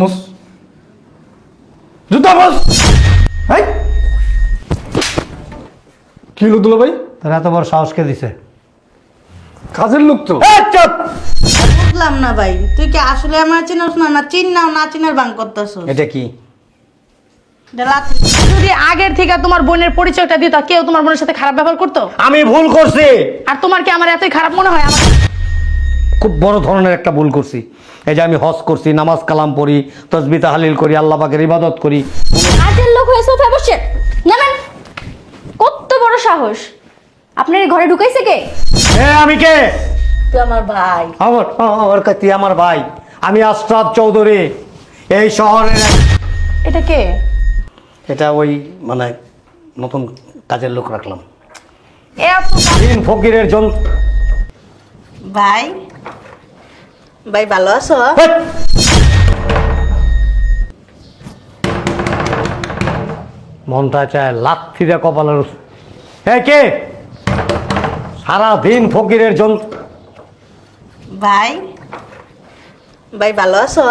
মুস জুতা মুস এই কি দুলা ভাই তোর এত বড় সাহস কে দিছে? কাজের লোক তো। চুপ! বুঝলাম না ভাই। তুই কি আসলে আমার চিনস না? না চিন নাও না চিনার বাং করতেছ এটা কি? যদি আগের থেকে তোমার বোনের পরিচয়টা দিত কেউ তোমার বোনের সাথে খারাপ ব্যবহার করতো? আমি ভুল করছি। আর তোমার কি আমার এতই খারাপ মনে হয়? আমার খুব বড় ধরনের একটা ভুল করছি। এই যে আমি হজ করছি নামাজ কালাম পড়ি তসবি তাহালিল করি আল্লাহ পাকের ইবাদত করি। কাজের লোক হয়ে সোফায় বসে নামেন। কত বড় সাহস। আপনার এই ঘরে ঢুকাইছে কে? এ আমি কে? তুই আমার ভাই। আমার আমার কাছে আমার ভাই। আমি আশরাফ চৌধুরী। এই শহরের এটা কে? এটা ওই মানে নতুন কাজের লোক রাখলাম। এত দিন ফকিরের জন ভাই? ভাই ভালো আছো মনটা চায় লাথি দিয়ে কপালের হে কে? সারা দিন ফকিরের জন ভাই ভাই ভালো আছো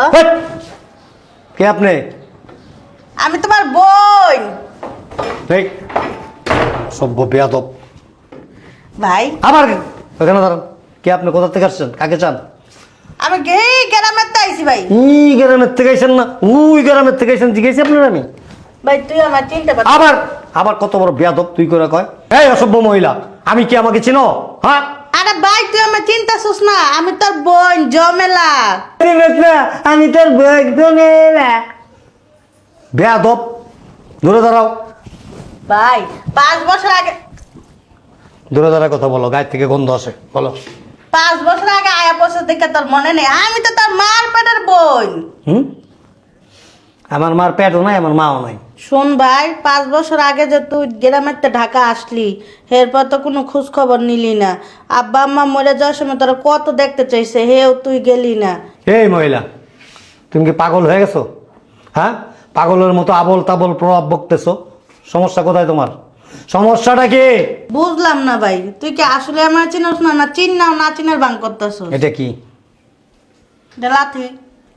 কে আপনি? আমি তোমার বোন। এই সভ্য বেয়াদব। ভাই আবার এখানে দাঁড়ান। কে আপনি কোথা থেকে আসছেন? কাকে চান? আমি গে গ্রামের তো আইছি ভাই। ই গ্রামের থেকে আইছেন না উই গ্রামের থেকে আইছেন জিজ্ঞেস আপনার আমি। ভাই তুই আমার চিনতে পার আবার আবার কত বড় বেয়াদব তুই করে কয়। এই অসভ্য মহিলা আমি কি আমাকে চিনো? হ্যাঁ? আরে ভাই তুই আমার চিন্তাছিস না আমি তোর বোন জমেলা। আমি তোর বেয়াদব দূরে দাঁড়াও। ভাই পাঁচ বছর আগে দূরে দাঁড়ায় কথা বলো গায়ের থেকে গন্ধ আসে বলো। পাঁচ বছর আগে আয়া বছর দেখে তোর মনে নেই। আমি তো তার মার পেটের বোন। হুম? আমার মার পেটও নাই আমার মাও নাই। শোন ভাই পাঁচ বছর আগে যে তুই গ্রামের তো ঢাকা আসলি এরপর তো কোনো খোঁজ খবর নিলি না। আব্বা আম্মা মরে যাওয়ার সময় তোরা কত দেখতে চাইছে হেও তুই গেলি না। এই মহিলা তুমি কি পাগল হয়ে গেছো? হ্যাঁ? পাগলের মতো আবল তাবল প্রভাব বকতেছো। সমস্যা কোথায় তোমার? সমস্যাটা কি? বুঝলাম না ভাই। তুই কি আসলে আমার চিনস না না না চিনার বাং করতেছ এটা কি? এটা লাঠি।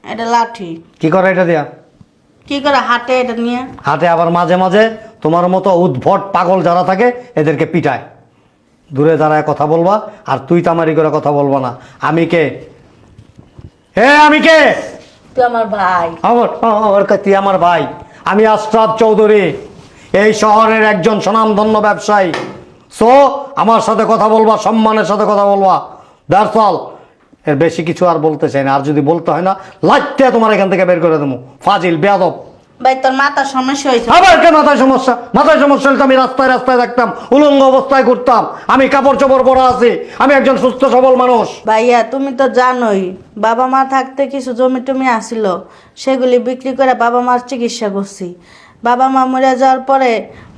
এটা লাঠি। কি করে এটা দিয়া? কি করে হাটে এটা নিয়ে? হাতে আবার মাঝে মাঝে তোমার মতো উদ্ভট পাগল যারা থাকে এদেরকে পিটায়। দূরে দাঁড়ায় কথা বলবা আর তুই তামারি করে কথা বলবা না। আমি কে? হে আমি কে? তুই আমার ভাই। আমার আমার তুই আমার ভাই। আমি আশরাফ চৌধুরী। এই শহরের একজন স্বনামধন্য ব্যবসায়ী। সো আমার সাথে কথা বলবা সম্মানের সাথে কথা বলবা। দ্যাটস অল এর বেশি কিছু আর বলতে চাই না। আর যদি বলতে হয় না লাগতে তোমার এখান থেকে বের করে দেবো। ফাজিল বেয়াদব। ভাই তোর মাথার সমস্যা হয়েছে। আবার মাথায় সমস্যা? মাথায় সমস্যা হলে তো আমি রাস্তায় রাস্তায় দেখতাম উলঙ্গ অবস্থায় ঘুরতাম। আমি কাপড় চোপড় পরা আছি আমি একজন সুস্থ সবল মানুষ। ভাইয়া তুমি তো জানোই বাবা মা থাকতে কিছু জমি টমি আসিল সেগুলি বিক্রি করে বাবা মার চিকিৎসা করছি। বাবা মা মরে যাওয়ার পরে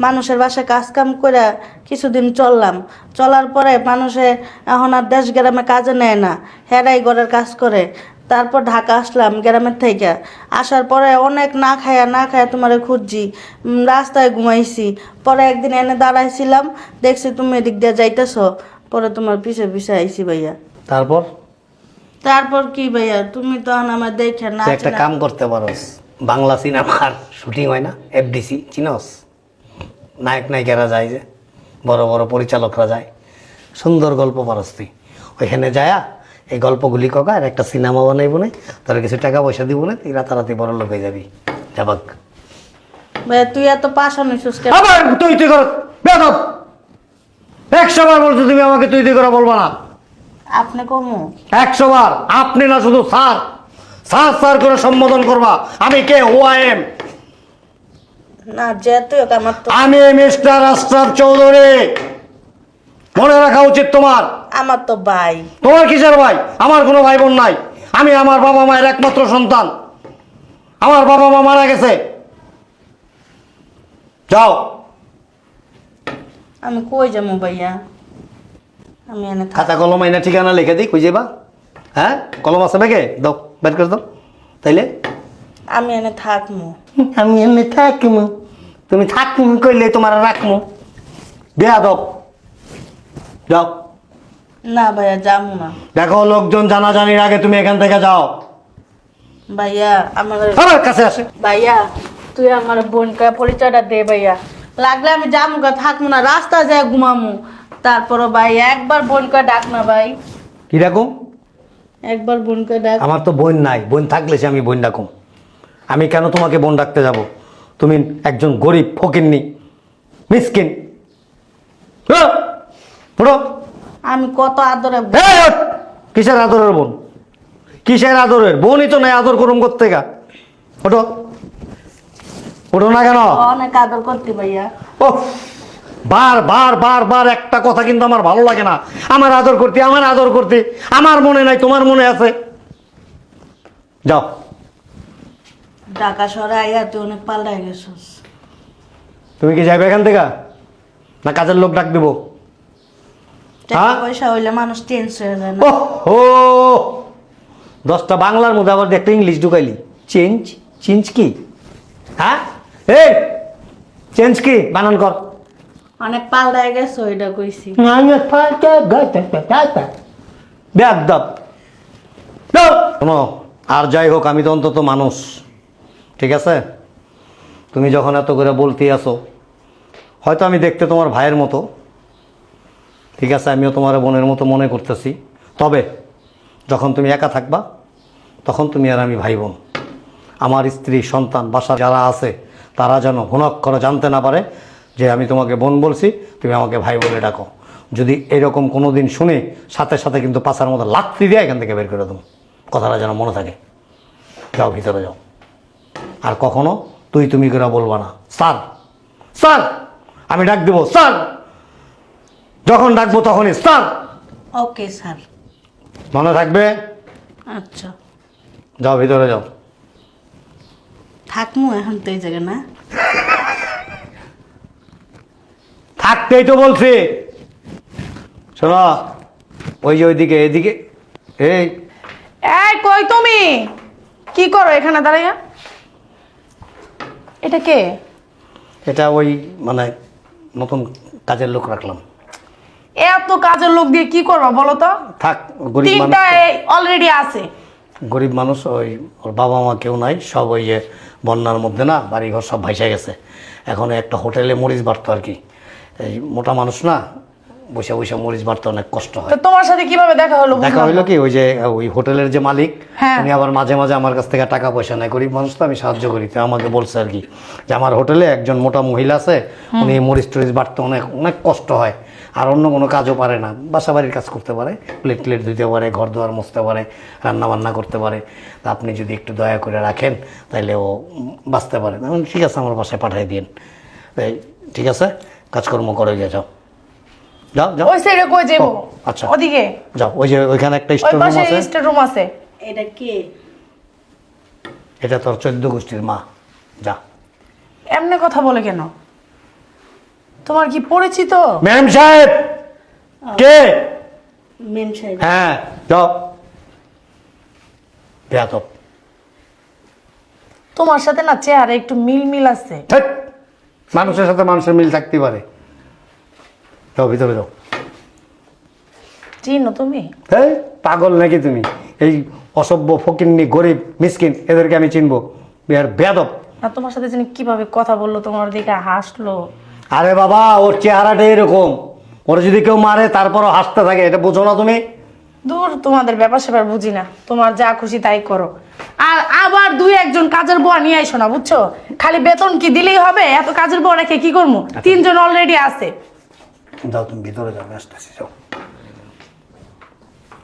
মানুষের বাসায় কাজ কাম করে কিছুদিন চললাম। চলার পরে মানুষে এখন আর দেশ গ্রামে কাজে নেয় না হেরাই ঘরের কাজ করে। তারপর ঢাকা আসলাম গ্রামের থেকে। আসার পরে অনেক না খায়া না খায়া তোমারে খুঁজছি। রাস্তায় ঘুমাইছি। পরে একদিন এনে দাঁড়াইছিলাম দেখছি তুমি এদিক দিয়ে যাইতেছ। পরে তোমার পিছে পিছে আইছি ভাইয়া। তারপর? তারপর কি ভাইয়া তুমি তো আমার দেখে না একটা কাম করতে পারস। বাংলা সিনেমার শুটিং হয় না এফডিসি চিনস। নায়ক নায়িকারা যায় যে বড় বড় পরিচালকরা যায়। সুন্দর গল্প পারস তুই ওইখানে যায়া এই গল্পগুলি কগা আর একটা সিনেমা বানাইব না তোর কিছু টাকা পয়সা দিব না তুই রাতারাতি বড় লোক হয়ে যাবি। যাবাক তুই এত কেন আবার তুই তুই কর বেদব একশো বার বলছো তুমি আমাকে তুই তুই করে বলবা না। আপনি কমু। একশো বার আপনি না শুধু স্যার। স্যার স্যার করে সম্বোধন করবা। আমি কে? ও আই এম না যে আমার তো আমি মিস্টার আশরাফ চৌধুরী। মনে রাখা উচিত তোমার। আমার তো ভাই। তোমার কিসের ভাই? আমার কোনো ভাই বোন নাই। আমি আমার বাবা মায়ের একমাত্র সন্তান। আমার বাবা মা মারা গেছে। যাও। আমি কই যাব ভাইয়া? আমি এনে খাতা কলম এনে ঠিকানা লিখে দিই খুঁজে বা হ্যাঁ? কলম আছে ব্যাগে দাও। বের করে দাও তাইলে। আমি এনে থাকমু। আমি এমনি থাকমু। তুমি থাকমু কইলে তোমার রাখমু। বেয়াদব যাও। না ভাইয়া যাব না। দেখো লোকজন জানাজানির আগে তুমি এখান থেকে যাও। ভাইয়া আমার আমার কাছে আসে। ভাইয়া তুই আমার বোনকে পরিচয়টা দে ভাইয়া। লাগলে আমি যাব গা থাকব না রাস্তা যায় ঘুমামু। তারপরও ভাই একবার বোনকে ডাক না ভাই। কীরকম একবার বোনকে ডাক। আমার তো বোন নাই বোন থাকলে সে আমি বোন ডাকুম আমি কেন তোমাকে বোন ডাকতে যাব? তুমি একজন গরিব ফকিরনি মিসকিন। হ্যাঁ, আমি কত আদরে কিসের আদরের বোন? কিসের আদরের? বোনই তো নাই আদর করুম করতে গা। ওঠো। ওঠো না কেন? অনেক আদর করতে ভাইয়া। ও বার বার বার বার একটা কথা কিন্তু আমার ভালো লাগে না। আমার আদর করতে আমার আদর করতে। আমার মনে নাই তোমার মনে আছে? যাও। ঢাকা শহরে আইয়া তুই অনেক পাল্টাই গেছিস। তুমি কি যাইবে এখান থেকে? না কাজের লোক ডাক দেবো? টাকা হ্যাঁ? পয়সা হইলে মানুষ চেঞ্জ হয়ে যায় না। ও হো! দশটা বাংলার মধ্যে আবার একটা ইংলিশ ঢুকাইলি। চেঞ্জ চেঞ্জ কি? হ্যাঁ? এই! চেঞ্জ কি? বানান কর। অনেক পাল্টাই গেছো এটা কইছি। বেয়াদব। শোনো আর যাই হোক আমি তো অন্তত মানুষ ঠিক আছে? তুমি যখন এত করে বলতে আসো হয়তো আমি দেখতে তোমার ভাইয়ের মতো ঠিক আছে? আমিও তোমার বোনের মতো মনে করতেছি। তবে যখন তুমি একা থাকবা তখন তুমি আর আমি ভাই বোন আমার স্ত্রী সন্তান বাসা যারা আছে তারা যেন হুনক্ষরে জানতে না পারে যে আমি তোমাকে বোন বলছি তুমি আমাকে ভাই বলে ডাকো। যদি এরকম কোনো দিন শুনে সাথে সাথে কিন্তু পাশার মতো লাত্তি দিয়ে এখান থেকে বের করে দেবো কথাটা যেন মনে থাকে। যাও ভিতরে যাও। আর কখনো তুই তুমি করে বলবা না। স্যার স্যার আমি ডাক দেবো স্যার। যখন ডাকবো তখনই স্যার। Okay sir. মনে থাকবে? আচ্ছা। যাও ভিতরে যাও। থাকমু এখন তো এই জায়গায় না। থাকতেই তো বলছি। শোনো ওই যে ওইদিকে এদিকে এই। এই কই তুমি? কি করো এখানে দাঁড়াইয়া? এটা কে? এটা ওই মানে নতুন কাজের লোক রাখলাম। এত কাজের লোক দিয়ে কি করবা বলো তো? থাক গরিব মানুষ তিনটা। অলরেডি আছে। গরিব মানুষ ওই ওর বাবা মা কেউ নাই সব ওই যে বন্যার মধ্যে না বাড়িঘর সব ভাইসে গেছে। এখন একটা হোটেলে মরিচ বাড়তো আর কি। এই মোটা মানুষ না বসে বসে মরিচ বাড়তে অনেক কষ্ট হয়। তো তোমার সাথে কীভাবে দেখা হলো দেখা হইল কি ওই যে ওই হোটেলের যে মালিক হ্যাঁ। উনি আবার মাঝে মাঝে আমার কাছ থেকে টাকা পয়সা নেয়। গরিব মানুষ তো আমি সাহায্য করি তো আমাকে বলছে আর কি যে আমার হোটেলে একজন মোটা মহিলা আছে উনি মরিচ টরিচ বাড়তে অনেক অনেক কষ্ট হয়। আর অন্য কোনো কাজও পারে না। বাসা বাড়ির কাজ করতে পারে প্লেট প্লেট ধুতে পারে ঘর দুয়ার মুছতে পারে রান্না বান্না করতে পারে। তা আপনি যদি একটু দয়া করে রাখেন তাহলে ও বাঁচতে পারে। ঠিক আছে আমার বাসায় পাঠিয়ে দিন এই, ঠিক আছে? কাজকর্ম করে গিয়ে যাও। যাও যাও। ওই সাইডে কই যাব আচ্ছা। ওদিকে? যাও ওই যে ওইখানে একটা স্টোর রুম পাশে আছে। স্টোর রুম আছে। এটা কে? এটা তোর চোদ্দ গোষ্ঠীর মা। যা। এমনি কথা বলে কেন? তোমার কি পরিচিত? ম্যাম সাহেব! কে? মেম সাহেব। হ্যাঁ যাও। বেয়াদব। তোমার সাথে না চেহারা একটু মিল মিল আছে। ধ্যাৎ, মানুষের সাথে মানুষের মিল থাকতে পারে। যাও ভিতরে যাও। চিনো তুমি? এই পাগল নাকি তুমি? এই অসভ্য ফকিন্নি গরিব মিসকিন এদেরকে আমি চিনবো। বিহার বেয়াদব। না তোমার সাথে যিনি কীভাবে কথা বলল তোমার দিকে হাসলো। আরে বাবা ওর চেহারাটা এরকম। ওর যদি কেউ মারে তারপরও হাসতে থাকে এটা বোঝো না তুমি? দূর তোমাদের ব্যাপার স্যাপার বুঝি না। তোমার যা খুশি তাই করো। আর আবার দুই একজন কাজের বুয়া নিয়ে আইসো না বুঝছ? খালি বেতন কি দিলেই হবে? এত কাজের বুয়া রেখে কি করব? তিনজন অলরেডি আছে। যাও তুমি ভিতরে যাও আসতেছি যাও।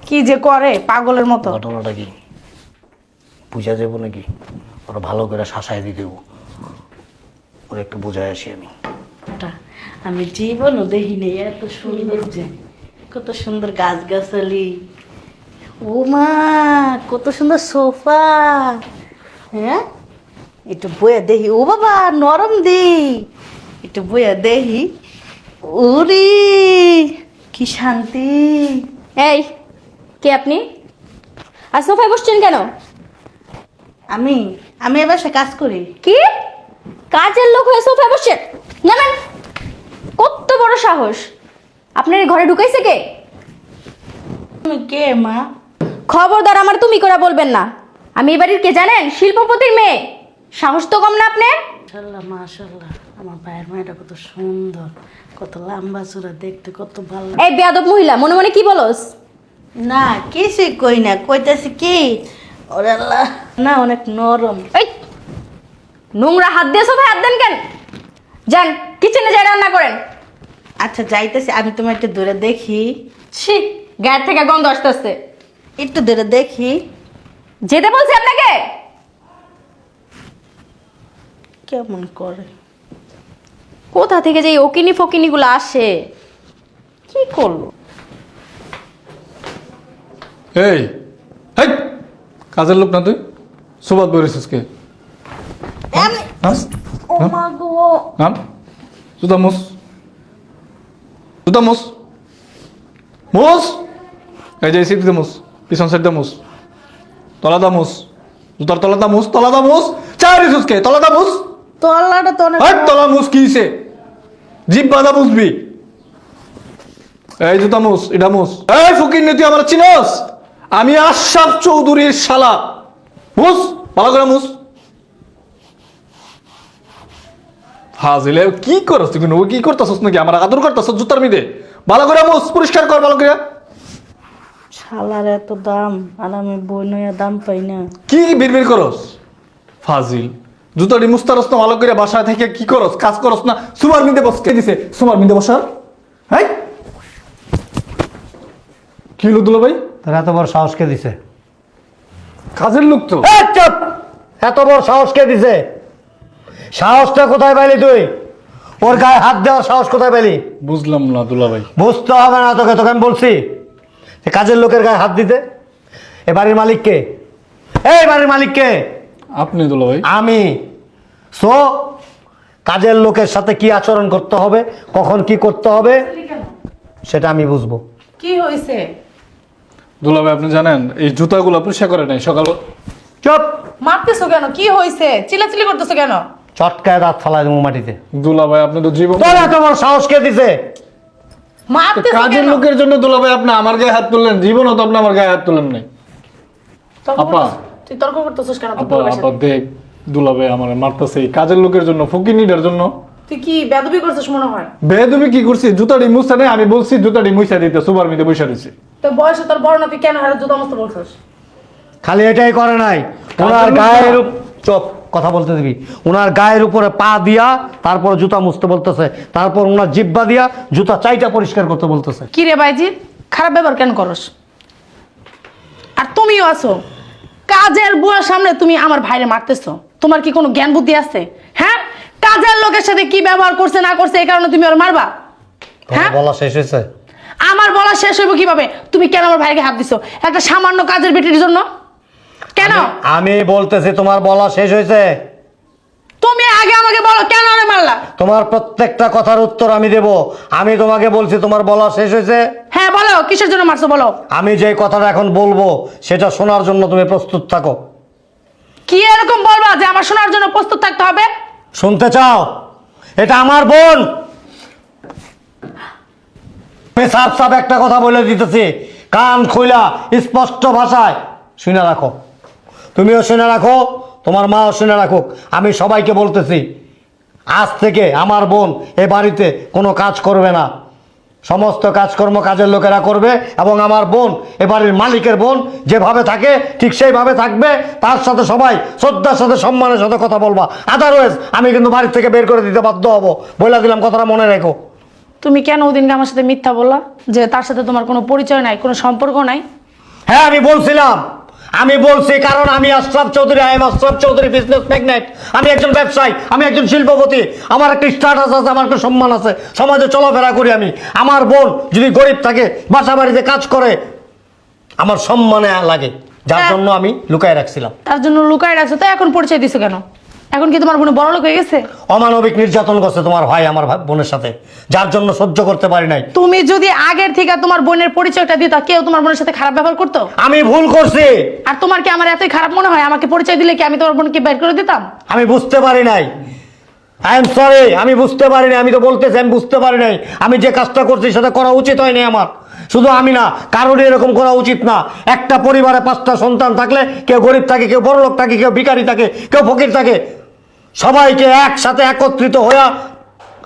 কি যে করে পাগলের মতো। ঘটনাটা কি? বুঝা যাব নাকি? ওরা ভালো করে শাসায় দিয়ে দেবো। ওরা একটু বোঝায় আসি আমি। ওটা আমি জীবনও দেখিনি এত সুন্দর যে কত সুন্দর গাছ গাছালি ও মা কত সুন্দর সোফা। হ্যাঁ? একটু বইয়া দেখি। ও বাবা নরম দি। একটু বইয়া দেখি। ওরে কি শান্তি। এই কে আপনি? আর সোফায় বসছেন কেন? আমি আমি এবার সে কাজ করি। কি? কাজের লোক হয়ে সোফায় বসছেন? নামেন। কত বড় সাহস। আপনার ঘরে ঢুকাইছে কে? কে মা? খবরদার আমার তুমি করে বলবেন না। আমি বাড়ির কে জানেন? শিল্পপতির মেয়ে। সাহস তো কম না আপনার? মাশাল্লাহ মাশাল্লাহ আমার ভাইয়ের মেয়েটা কত সুন্দর কত লম্বা চূড়া দেখতে কত ভালো এই বেয়াদব মহিলা মনে মনে কি বলস? না কিছুই কই না কইতাছি কি? ওরে আল্লাহ না অনেক নরম। এই নোংরা হাত দিয়ে সোফায় হাত দেন কেন? যান কিচেনে যাই রান্না করেন। আচ্ছা যাইতেছি আমি তোমার একটু দূরে দেখি। ছি গ্যাস থেকে গন্ধ আসতেছে। একটু দূরে দেখি। যেতে বলছি আপনাকে? কেমন করে? কোথা থেকে যে এই ওকিনি ফকিনিগুলো আসে? কি করল এই হেই কাজের লোক না তুই? সুবাদ বেরিয়েছিস কে? এমনি- নাম? ও মা গো। নাম? জুতা মুস। মুস। এই যে মুস। পিছন সাইড মুস তলাদা মুস জুতার তলাদা মুস তলাদা মুস চাই রিসুস কে? তলাদা মুস তো অনেক হাট তলা মুস কিছে বাদা মুসবি এই জুতা মুস এটা মুস এই ফকির নীতি আমার চিনস? আমি আশরাফ চৌধুরীর শালা। মুস ভালো করে মুস হাজিলে কি করছ তুই কি করতেছস নাকি? আমার আদর করতেছস জুতার মিদে। ভালো করে মুস পরিষ্কার কর ভালো করে। শালার এত দাম আর আমি বই নইয়া দাম পাই না। কি বিড়বিড় করস? ফাজিল জুতাটি মুস্তারস না ভালো করে বাসায় থেকে কি করস? কাজ করস না? সুমার মিদে বস কে দিছে? সুমার মিদে বসার? হ্যাঁ কি হলো দুলো ভাই? তোর এত বড় সাহস কে দিছে? কাজের লোক তো। এই চুপ! এত বড় সাহস কে দিছে? সাহসটা কোথায় পাইলি তুই? ওর গায়ে হাত দেওয়ার সাহস কোথায় পেলি বুঝলাম না দুলা ভাই বুঝতে হবে না তোকে তোকে আমি বলছি। কাজের লোকের গায়ে হাত দিতে? এ বাড়ির মালিক কে? এই বাড়ির মালিক কে? আপনি দুলা ভাই। আমি। সো কাজের লোকের সাথে কি আচরণ করতে হবে? কখন কি করতে হবে? সেটা আমি বুঝব। কি হয়েছে? দুলা ভাই আপনি জানেন এই জুতাগুলো পরিষ্কার করে নাই সকাল চুপ! মারতেছো কেন? কি হয়েছে? চিলাচিলি করতেছো কেন? চটকায় দাঁত ফালাই দেবো মাটিতে। দুলা ভাই আপনি তো জীবন তোর এত বড় সাহস কে দিছে? কাজের লোকের জন্য দুলা ভাই আপনি আমার গায়ে হাত তুললেন জীবনও তো আপনি আমার গায়ে হাত তুলেন নাই। আপা। তুই তর্ক করতেছিস কেন? আপা আপা দেখ দুলা ভাই আমার মারতেছে এই কাজের লোকের জন্য ফকিনিটার জন্য। তুই কি বেদবি করছিস মনে হয়? বে তুমি কি করছি? জুতাটি মুছা নেই আমি বলছি জুতাটি মুছা দিতে সুবার মিদে বসে রয়েছে। তোর বয়সে তোর বড় না তুই কেন হারে জুতা মস্ত বলছিস? খালি এটাই করে নাই। ওনার গায়ের চুপ। কথা বলতে দিবি। ওনার গায়ের উপরে পা দিয়া তারপর জুতা মুছতে বলতেছে। তারপর ওনার জিব্বা দিয়া জুতা চাইটা পরিষ্কার করতে বলতেছে। কি রে বাইজি খারাপ ব্যবহার কেন করস? আর তুমিও আছো। কাজের বুয়ার সামনে তুমি আমার ভাইরে মারতেছো। তোমার কি কোনো জ্ঞান বুদ্ধি আছে? হ্যাঁ? কাজের লোকের সাথে কি ব্যবহার করছে না করছে এই কারণে তুমি ওর মারবা? হ্যাঁ? বলা শেষ হয়েছে? আমার বলা শেষ হইব কীভাবে? তুমি কেন আমার ভাইকে হাত দিছো? একটা সামান্য কাজের বেটির জন্য? কেন? আমি বলতেছি তোমার বলা শেষ হয়েছে? তুমি আগে আমাকে বলো কেন আরে মারলা? তোমার প্রত্যেকটা কথার উত্তর আমি দেব। আমি তোমাকে বলছি তোমার বলা শেষ হয়েছে? হ্যাঁ বলো কিসের জন্য মারছো বলো? আমি যে কথাটা এখন বলব সেটা শোনার জন্য তুমি প্রস্তুত থাকো। কি এরকম বলবা যে আমার শোনার জন্য প্রস্তুত থাকতে হবে? শুনতে চাও? এটা আমার বোন! আমি সাফ সাফ একটা কথা বলে দিতেছি কান খুইলা স্পষ্ট ভাষায় শুনে রাখো। তুমিও শুনে রাখো তোমার মাও শুনে রাখুক। আমি সবাইকে বলতেছি আজ থেকে আমার বোন এ বাড়িতে কোনো কাজ করবে না। সমস্ত কাজকর্ম কাজের লোকেরা করবে এবং আমার বোন এ বাড়ির মালিকের বোন যেভাবে থাকে ঠিক সেইভাবে থাকবে। তার সাথে সবাই শ্রদ্ধার সাথে সম্মানের সাথে কথা বলবা। আদারওয়াইজ আমি কিন্তু বাড়ির থেকে বের করে দিতে বাধ্য হব। বলে দিলাম কথাটা মনে রেখো। তুমি কেন ওদিনকে আমার সাথে মিথ্যা বললা? যে তার সাথে তোমার কোনো পরিচয় নাই কোনো সম্পর্ক নাই? হ্যাঁ আমি বলছিলাম আমি বলছি কারণ আমি Ashraf Chowdhury I am Ashraf Chowdhury business magnate আমি একজন ব্যবসায়ী আমি একজন শিল্পপতি। আমার একটা স্ট্যাটাস আছে আমার একটা সম্মান আছে। সমাজে চলাফেরা করি আমি। আমার বোন যদি গরিব থাকে বাসা বাড়িতে কাজ করে আমার সম্মানে লাগে। যার। জন্য আমি লুকায় রাখছিলাম। তার জন্য লুকায় রাখছো তো এখন পরিচয় দিছো কেন? এখন কি তোমার বোন বড় লোক হয়ে গেছে? অমানবিক নির্যাতন করছে তোমার ভাই আমার বোনের সাথে। যার জন্য সহ্য করতে পারি নাই। তুমি যদি আগের থেকে তোমার বোনের পরিচয়টা দিত কেউ তোমার বোনের সাথে খারাপ ব্যবহার করতো? আমি ভুল করছি। আর তোমার কি আমার এতই খারাপ মনে হয়? আমাকে পরিচয় দিলে কি আমি তোমার বোনকে বের করে দিতাম? আমি বুঝতে পারি নাই। আই এম সরি আমি বুঝতে পারি নাই। আমি তো বলতেছি আমি বুঝতে পারি নাই। আমি যে কাজটা করছি সেটা করা উচিত হয়নি আমার। শুধু আমি না কারোর এরকম করা উচিত না। একটা পরিবারে পাঁচটা সন্তান থাকলে কেউ গরিব থাকে কেউ বড় লোক থাকে কেউ ভিখারি থাকে কেউ ফকির থাকে। সবাইকে একসাথে একত্রিত হয়ে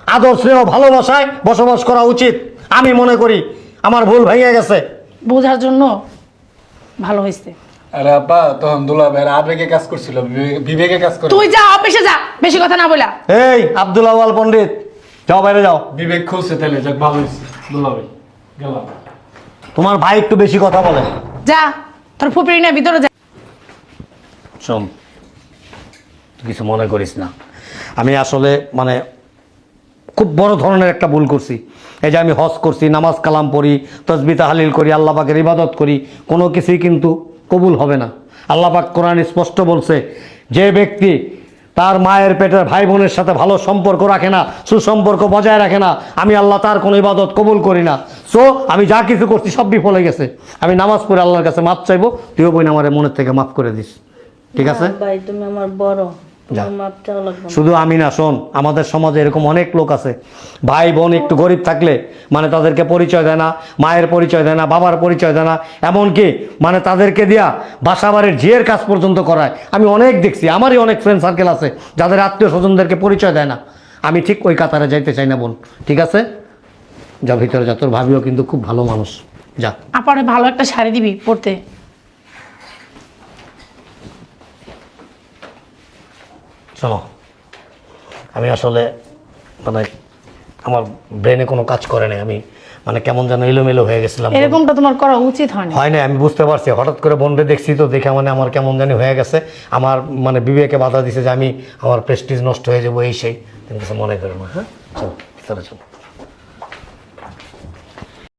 আদর স্নেহ ভালোবাসায় বসবাস করা উচিত। আমি মনে করি আমার ভুল ভেঙে গেছে। বোঝার জন্য ভালো হয়েছে। আরে আব্বা তখন দুলা ভাইয়ের আবেগে কাজ করছিল বিবেকে- কাজ করে তুই যা অফিসে যা বেশি কথা না বলা। এই আব্দুল আওয়াল পণ্ডিত যাও বাইরে যাও। বিবেক খুলছে তাহলে যাক ভালো হয়েছে। দুলা ভাই গেলাম। তোমার ভাই একটু বেশি কথা বলে। যা তোর ফুপির না ভিতরে যা। তুই কিছু মনে করিস না। আমি আসলে মানে খুব বড় ধরনের একটা ভুল করছি। এই যে আমি হজ করছি নামাজ কালাম পড়ি তসবি তাহালিল করি আল্লাহ পাকের ইবাদত করি কোনো কিছুই কিন্তু কবুল হবে না। আল্লাহ পাক কোরআন স্পষ্ট বলছে যে ব্যক্তি তার মায়ের পেটের ভাই বোনের সাথে ভালো সম্পর্ক রাখে না সুসম্পর্ক বজায় রাখে না আমি আল্লাহ তার কোনো ইবাদত কবুল করি না। সো আমি যা কিছু করছি সব বিফলে গেছে। আমি নামাজ পড়ে আল্লাহর কাছে মাপ চাইব তুইও বই আমার মনের থেকে মাফ করে দিস। ঠিক আছে? ভাই তুমি আমার বড়। শুধু আমি না শোন আমাদের সমাজে এরকম অনেক লোক আছে। ভাই বোন একটু গরিব থাকলে মানে তাদেরকে পরিচয় দেয় না মায়ের পরিচয় দেয় না বাবার পরিচয় দেয় না এমনকি মানে তাদেরকে দিয়া বাসা বাড়ির ঝিয়ের কাজ পর্যন্ত করায়। আমি অনেক দেখছি আমারই অনেক ফ্রেন্ড সার্কেল আছে যাদের আত্মীয় স্বজনদেরকে পরিচয় দেয় না। আমি ঠিক ওই কাতারে যাইতে চাই না বোন। ঠিক আছে? যা ভিতরে যা তোর ভাবিও কিন্তু খুব ভালো মানুষ। যা। আপারে ভালো একটা শাড়ি দিবি পড়তে শোনো আমি আসলে মানে আমার ব্রেনে কোনো কাজ করে নাই। আমি মানে কেমন যেন এলোমেলো হয়ে গেছিলাম। এরকমটা তোমার করা উচিত হয় হয় না আমি বুঝতে পারছি। হঠাৎ করে বন্ধে দেখছি তো দেখে মানে আমার কেমন জানি হয়ে গেছে। আমার মানে বিবেকে বাধা দিছে যে আমি আমার প্রেস্টিজ নষ্ট হয়ে যাব এই সেই। তুমি কিছু মনে করো না হ্যাঁ? চলো ভিতরে চলো